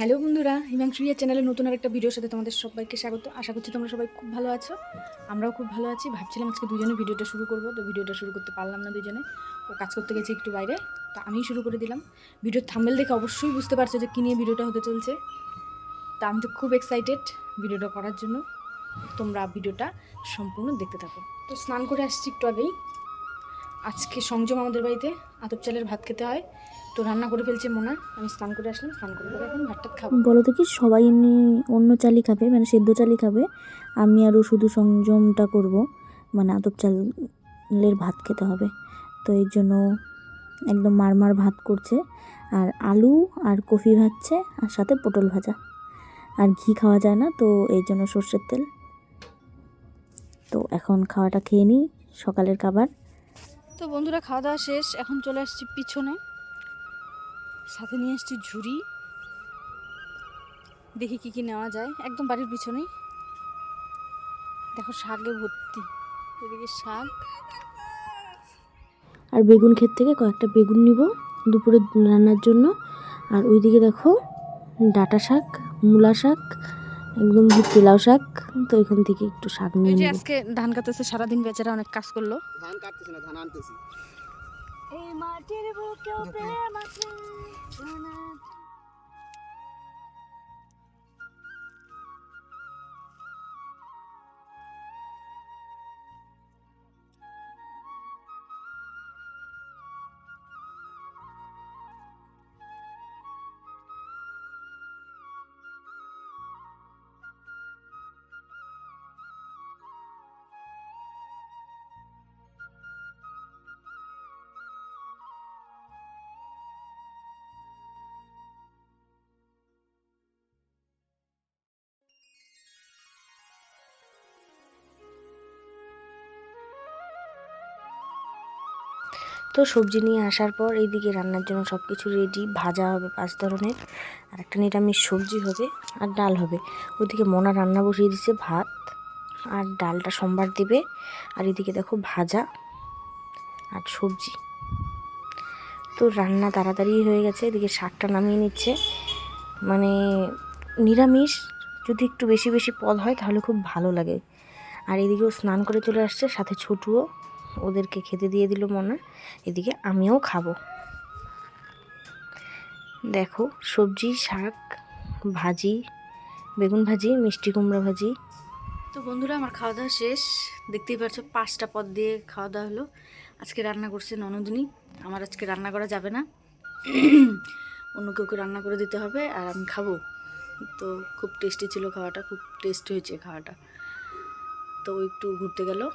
Hello বন্ধুরা, হিমাংশু ইয়া চ্যানেলে নতুন আর একটা ভিডিওর সাথে তোমাদের সবাইকে স্বাগত। আশা করছি তোমরা সবাই খুব ভালো আছো। আমরাও খুব ভালো আছি। ভাবছিলাম আজকে দুজনে ভিডিওটা শুরু করব, তো ভিডিওটা শুরু করতে পারলাম না দুজনে। ও কাজ করতে গেছে একটু বাইরে, তো আমিই শুরু করে দিলাম। ভিডিওর থাম্বেল দেখে অবশ্যই বুঝতে পারছ যে কী নিয়ে ভিডিওটা হতে চলছে। তা আমি তো খুব এক্সাইটেড ভিডিওটা করার জন্য। তোমরা ভিডিওটা সম্পূর্ণ দেখতে থাকো। তো স্নান করে আসছি একটু আগেই। আজকে সংযম আমাদের বাড়িতে। আতপ চালের ভাত খেতে হয়। তো রান্না করে ফেলছে মোনা। আমি স্নান করে আসলাম, স্নান করে এখন ভাতটা খাব। বলো তো কি, সবাই এমনি অন্য চালই খাবে মানে সেদ্ধ চালই খাবে। আমি আরও শুধু সংযমটা করব মানে আতপ চালের ভাত খেতে হবে। তো এর জন্য একদম মারমার ভাত করছে। আর আলু আর কফি ভাজছে, আর সাথে পটল ভাজা। আর ঘি খাওয়া যায় না, তো এই জন্য সর্ষের তেল। তো এখন খাওয়াটা খেয়ে নিই, সকালের খাবার। তো বন্ধুরা খাওয়া দাওয়া শেষ, এখন চলে আসছি পিছনে। সাথে নিয়ে আসছি ঝুড়ি। দেখি কি কি নেওয়া যায়, একদম বাড়ির পিছনেই। দেখো শাকে ভর্তি, এদিকে শাক। আর বেগুন ক্ষেত থেকে কয়েকটা বেগুন নিব দুপুরে রান্নার জন্য। আর ওইদিকে দেখো ডাটা শাক, মূলা শাক, একদম তেলাও শাক। তো এখান থেকে একটু শাক নিয়ে নিই যে আজকে ধান কাটতেছে সারাদিন বেচারা অনেক কাজ করল। ধান কাটতেছে না ধান আনতেছি। এই মাটির বুকেও প্রেম আছে। তো সবজি নিয়ে আসার পর এইদিকে রান্নার জন্য সব কিছু রেডি ভাজা হবে পাঁচ ধরনের, আর একটা নিরামিষ সবজি হবে আর ডাল হবে। ওদিকে মোনা রান্না বসিয়ে দিচ্ছে ভাত, আর ডালটা সোমবার দেবে, আর এদিকে দেখো ভাজা আর সবজি। তো রান্না তাড়াতাড়ি হয়ে গেছে, এদিকে শাকটা নামিয়ে নিচ্ছে। মানে নিরামিষ, যদি একটু বেশি বেশি পদ হয় তাহলে খুব ভালো লাগে। আর এদিকেও স্নান করে চলে আসছে, সাথে ছোটুও। ওদেরকে খেতে দিয়ে দিল মনে। এদিকে আমিও খাব। দেখো, সবজি, শাক, ভাজি, বেগুন ভাজি, মিষ্টি কুমড়া ভাজি। তো বন্ধুরা, আমার খাওয়া দাওয়া শেষ। দেখতেই পাচ্ছ, পাঁচটা পদ দিয়ে খাওয়া দাওয়া হলো। আজকে রান্না করছে ননদিনী। আমার আজকে রান্না করা যাবে না। অন্য কেউকে রান্না করে দিতে হবে আর আমি খাব। তো খুব টেস্টি ছিল খাওয়াটা, খুব টেস্ট হয়েছে খাওয়াটা। তো একটু ঘুরতে গেল।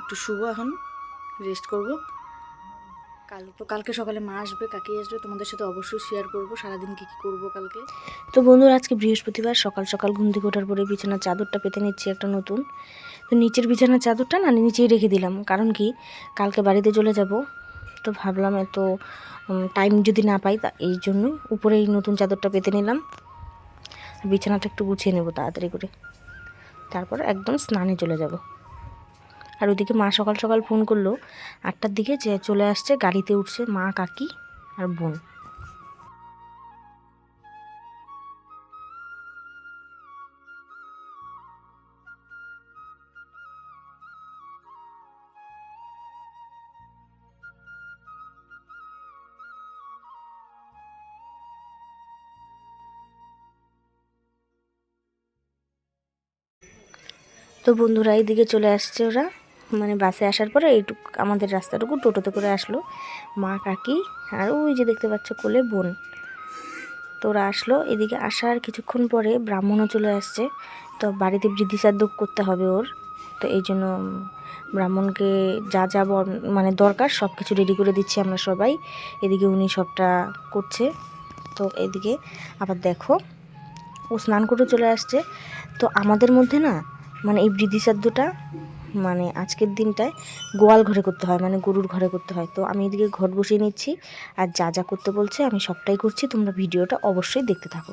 একটু শুভ এখন রেস্ট করব। কাল তো কালকে সকালে মা আসবে, কাকি আসবে, তোমাদের সাথে অবশ্যই শেয়ার করব, সারাদিন কী কী করব কালকে। তো বন্ধুরা, আজকে বৃহস্পতিবার, সকাল সকাল ঘুম থেকে ওঠার পরে বিছানার চাদরটা পেতে নিচ্ছি একটা নতুন। তো নিচের বিছানার চাদরটা না নিচেই রেখে দিলাম, কারণ কি কালকে বাড়িতে চলে যাব, তো ভাবলাম এত টাইম যদি না পাই, তা এই জন্যই উপরে এই নতুন চাদরটা পেতে নিলাম। বিছানাটা একটু গুছিয়ে নেব তাড়াতাড়ি করে। তারপর একদম স্নানে চলে যাব। আর ওদিকে মা সকাল সকাল ফোন করল। আটটার দিকে যে চলে আসছে, গাড়িতে উঠছে মা, কাকি আর বোন। তো বন্ধুরা, এইদিকে চলে আসছে ওরা। মানে বাসে আসার পরে এইটুকু আমাদের রাস্তাটুকু টোটোতে করে আসলো মা, কাকি আর ওই যে দেখতে পাচ্ছ কোলে বোন। তো ওরা আসলো, এদিকে আসার কিছুক্ষণ পরে ব্রাহ্মণও চলে আসছে। তো বাড়িতে বৃদ্ধি শ্রাদ্ধ করতে হবে ওর। তো এই জন্য ব্রাহ্মণকে যা যা মানে দরকার সব কিছু রেডি করে দিচ্ছি আমরা সবাই। এদিকে উনি সবটা করছে। তো এদিকে আবার দেখো, ও স্নান করে চলে আসছে। তো আমাদের মধ্যে না মানে এই বৃদ্ধি শ্রাদ্ধটা মানে আজকের দিনটায় গোয়াল ঘরে করতে হয় মানে গরুর ঘরে করতে হয়। তো আমি এদিকে ঘর বসিয়ে নিচ্ছি আর যা যা করতে বলছে আমি সবটাই করছি। তোমরা ভিডিওটা অবশ্যই দেখতে থাকো।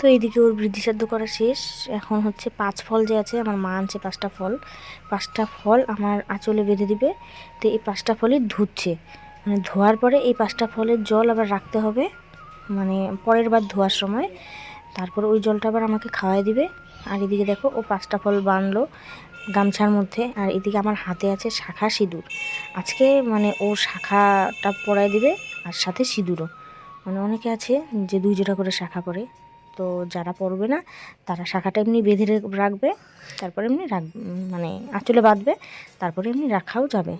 তো এইদিকে ওর বৃদ্ধি সাধ্য করা শেষ। এখন হচ্ছে পাঁচ ফল যে আছে, আমার মা আনছে পাঁচটা ফল। পাঁচটা ফল আমার আঁচলে বেঁধে দিবে। তো এই পাঁচটা ফলই ধুচ্ছে। মানে ধোয়ার পরে এই পাঁচটা ফলের জল আবার রাখতে হবে। মানে পরের বার ধোয়ার সময়। তারপর ওই জলটা আবার আমাকে খাওয়াই দিবে। আর এদিকে দেখো ও পাঁচটা ফল বানলো গামছার মধ্যে। আর এদিকে আমার হাতে আছে শাখা সিঁদুর। আজকে মানে ও শাখাটা পরাই দিবে আর সাথে সিঁদুরও। মানে অনেকে আছে যে দুই জোড়া করে শাখা পরে। তো যারা পড়বে না, তারা শাখাটা এমনি বেঁধে রাখবে, তারপরে এমনি রাখ মানে আঁচলে বাঁধবে, তারপরে এমনি রাখাও যাবে।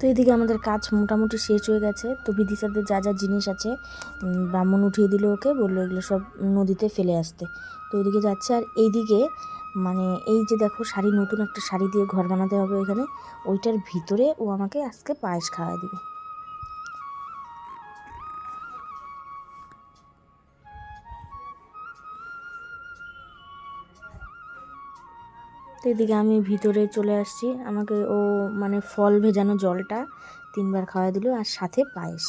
তো এদিকে আমাদের কাজ মোটামুটি শেষ হয়ে গেছে। তো বিদিশাদের যা যা জিনিস আছে ব্রাহ্মণ উঠিয়ে দিল ওকে, বলল এগুলো সব নদীতে ফেলে আসতে। তো এদিকে যাচ্ছে আর এইদিকে মানে এই যে দেখো শাড়ি, নতুন একটা শাড়ি দিয়ে ঘর বানাতে হবে এখানে। ওইটার ভিতরে ও আমাকে আজকে পায়েস খাওয়া দিবে। তো এদিকে আমি ভিতরে চলে আসছি। আমাকে ও মানে ফল ভেজানো জলটা তিনবার খাওয়া দিল আর সাথে পায়েস।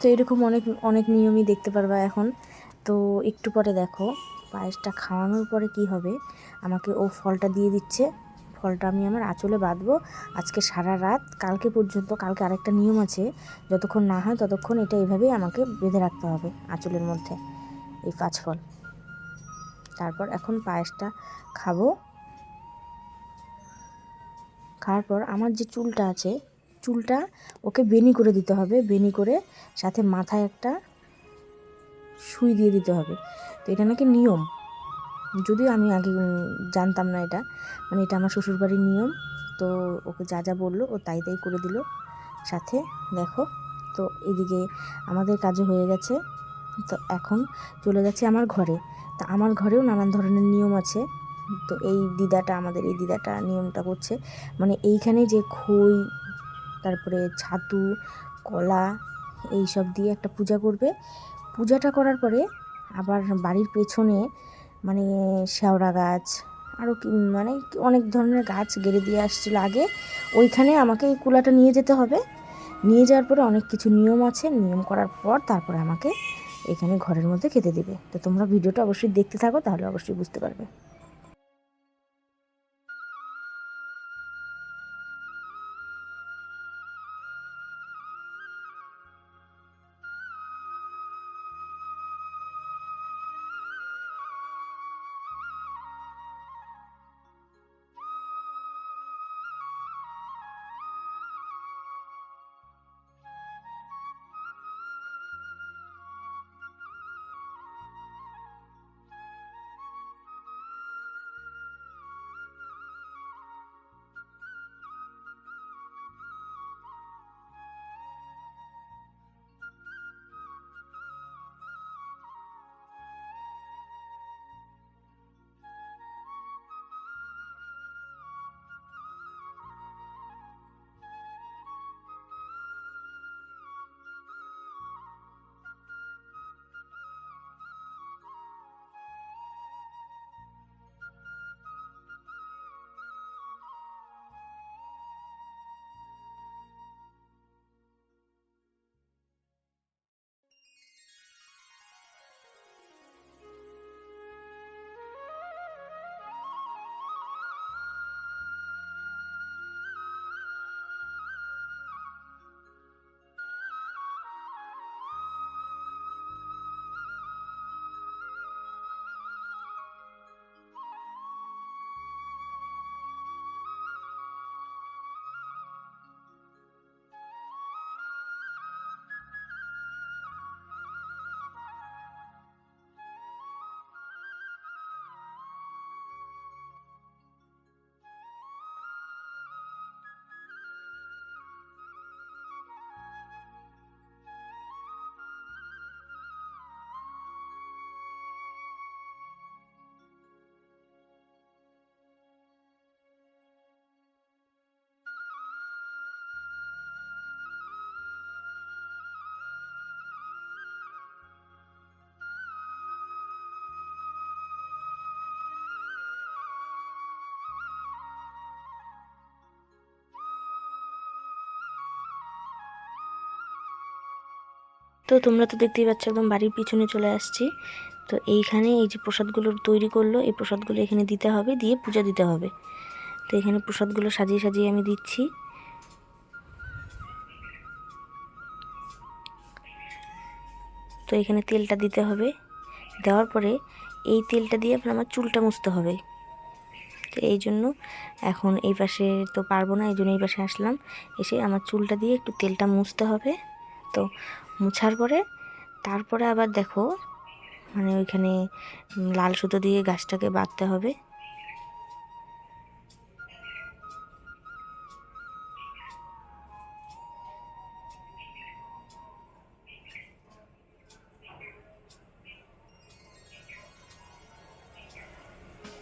তো এরকম অনেক অনেক নিয়মই দেখতে পারবা এখন। তো একটু পরে দেখো, পায়েসটা খাওয়ানোর পরে কি হবে? আমাকে ও ফলটা দিয়ে দিচ্ছে। ফলটা আমি আমার আঁচলে বাঁধবো। আজকে সারা রাত, কালকে পর্যন্ত, কালকে আরেকটা নিয়ম আছে, যতক্ষণ না হয় ততক্ষণ এটা এভাবেই আমাকে বেঁধে রাখতে হবে আঁচলের মধ্যে, এই পাঁচ ফল। তারপর এখন পায়েসটা খাব। খাওয়ার পর আমার যে চুলটা আছে, চুলটা ওকে বেনি করে দিতে হবে, বেনি করে সাথে মাথায় একটা সুই দিয়ে দিতে হবে। তো এটা নাকি নিয়ম। যদিও আমি আগে জানতাম না এটা। মানে এটা আমার শ্বশুরবাড়ির নিয়ম। তো ওকে যা যা বলল, ও তাই তাই করে দিল। সাথে দেখো, তো এদিকে আমাদের কাজও হয়ে গেছে। তো এখন চলে গেছে আমার ঘরে। তা আমার ঘরেও নানান ধরনের নিয়ম আছে। তো এই দিদাটা, আমাদের এই দিদাটা নিয়মটা করছে। মানে এইখানে যে খই, তারপরে ছাতু, কলা এই সব দিয়ে একটা পূজা করবে। পূজাটা করার পরে আবার বাড়ির পেছনে মানে শেওড়া গাছ আরও মানে অনেক ধরনের গাছ গেড়ে দিয়ে আসছিল আগে। ওইখানে আমাকে এই কুলাটা নিয়ে যেতে হবে। নিয়ে যাওয়ার পরে অনেক কিছু নিয়ম আছে। নিয়ম করার পর তারপরে আমাকে এখানে ঘরের মধ্যে খেতে দিবে। তো তোমরা ভিডিওটা অবশ্যই দেখতে থাকো, তাহলে অবশ্যই বুঝতে পারবে। তো তোমরা তো দেখতেই পাচ্ছ একদম বাড়ির পিছনে চলে আসছি। তো এইখানে এই যে প্রসাদগুলো তৈরি করল, এই প্রসাদগুলো এখানে দিতে হবে, দিয়ে পূজা দিতে হবে। তো এখানে প্রসাদগুলো সাজিয়ে সাজিয়ে আমি দিচ্ছি। তো এখানে তেলটা দিতে হবে। দেওয়ার পরে এই তেলটা দিয়ে আমার চুলটা মুছতে হবে। তো এই জন্য এখন এই পাশে তো পারব না, এই জন্য এই পাশে আসলাম। এসে আমার চুলটা দিয়ে একটু তেলটা মুছতে হবে। তো মুছার পরে তারপরে আবার দেখো মানে ওইখানে লাল সুতো দিয়ে গাছটাকে বাঁধতে হবে।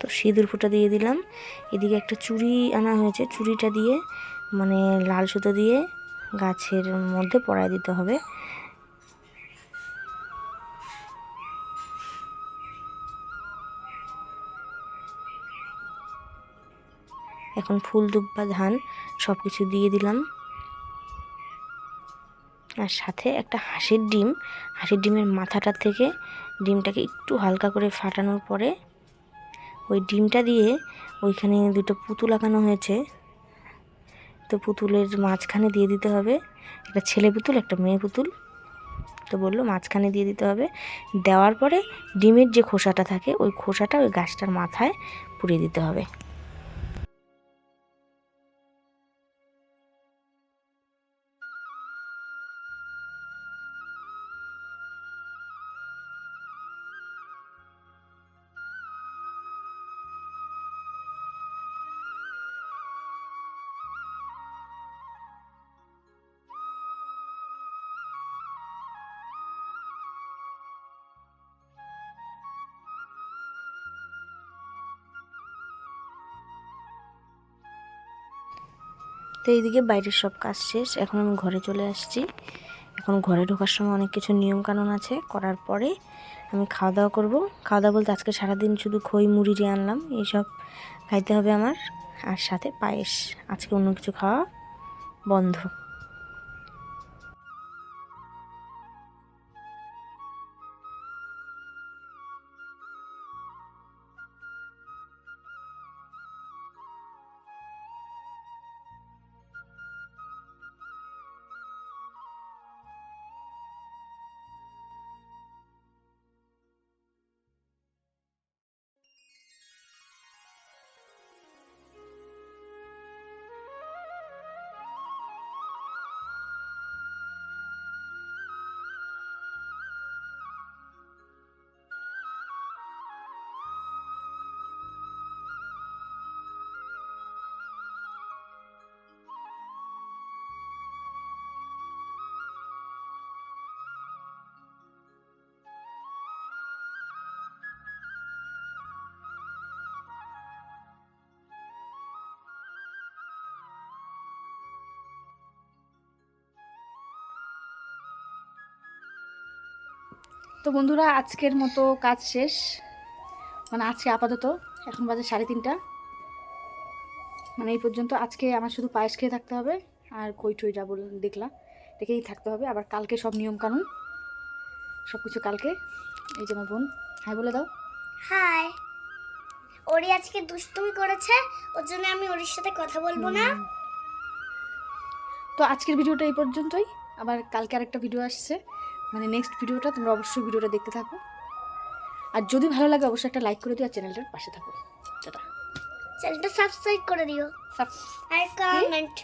তো সিঁদুর ফুটা দিয়ে দিলাম। এদিকে একটা চুড়ি আনা হয়েছে, চুড়িটা দিয়ে মানে লাল সুতো দিয়ে গাছের মধ্যে পরায় দিতে হবে। এখন ফুল দুব্বা ধান সব কিছু দিয়ে দিলাম। আর সাথে একটা হাঁসের ডিম। হাঁসের ডিমের মাথাটা থেকে ডিমটাকে একটু হালকা করে ফাটানোর পরে ওই ডিমটা দিয়ে ওইখানে দুটো পুতুল আঁকানো হয়েছে। তো পুতুলের মাঝখানে দিয়ে দিতে হবে। একটা ছেলে পুতুল, একটা মেয়ে পুতুল। তো বলল মাঝখানে দিয়ে দিতে হবে। দেওয়ার পরে ডিমের যে খোসাটা থাকে, ওই খোসাটা ওই গাছটার মাথায় পুড়িয়ে দিতে হবে। তো এইদিকে বাইরের সব কাজ শেষ। এখন আমি ঘরে চলে আসছি। এখন ঘরে ঢোকার সময় অনেক কিছু নিয়মকানুন আছে। করার পরে আমি খাওয়া দাওয়া করব। খাওয়া দাওয়া বলতে আজকে সারাদিন শুধু খই মুড়ি আনলাম। এইসব খাইতে হবে আমার। আর সাথে পায়েস। আজকে অন্য কিছু খাওয়া বন্ধ। তো বন্ধুরা আজকের মতো কাজ শেষ। মানে আজকে আপাতত এখন বাজে সাড়ে তিনটা। মানে এই পর্যন্ত আজকে আমার শুধু পায়েস খেয়ে থাকতে হবে আর কই টই যা বল দেখলাম দেখেই থাকতে হবে। আবার কালকে সব নিয়ম কানুন সব কিছু কালকে। এই যে আমার বোন হ্যাঁ বলে দাও। হাই। ওরি আজকে দুষ্টুমি করেছে ওর জন্য আমি ওরির সাথে কথা বলব না। তো আজকের ভিডিওটা এই পর্যন্তই। আবার কালকে আরেকটা ভিডিও আসছে। মানে নেক্সট ভিডিওটা তোমরা অবশ্যই ভিডিওটা দেখতে থাকো। আর যদি ভালো লাগে অবশ্যই একটা লাইক করে দিও আর চ্যানেলটার পাশে থাকো। টাটা। চ্যানেলটা সাবস্ক্রাইব করে দিও। সাবস্ক্রাইব আর কমেন্ট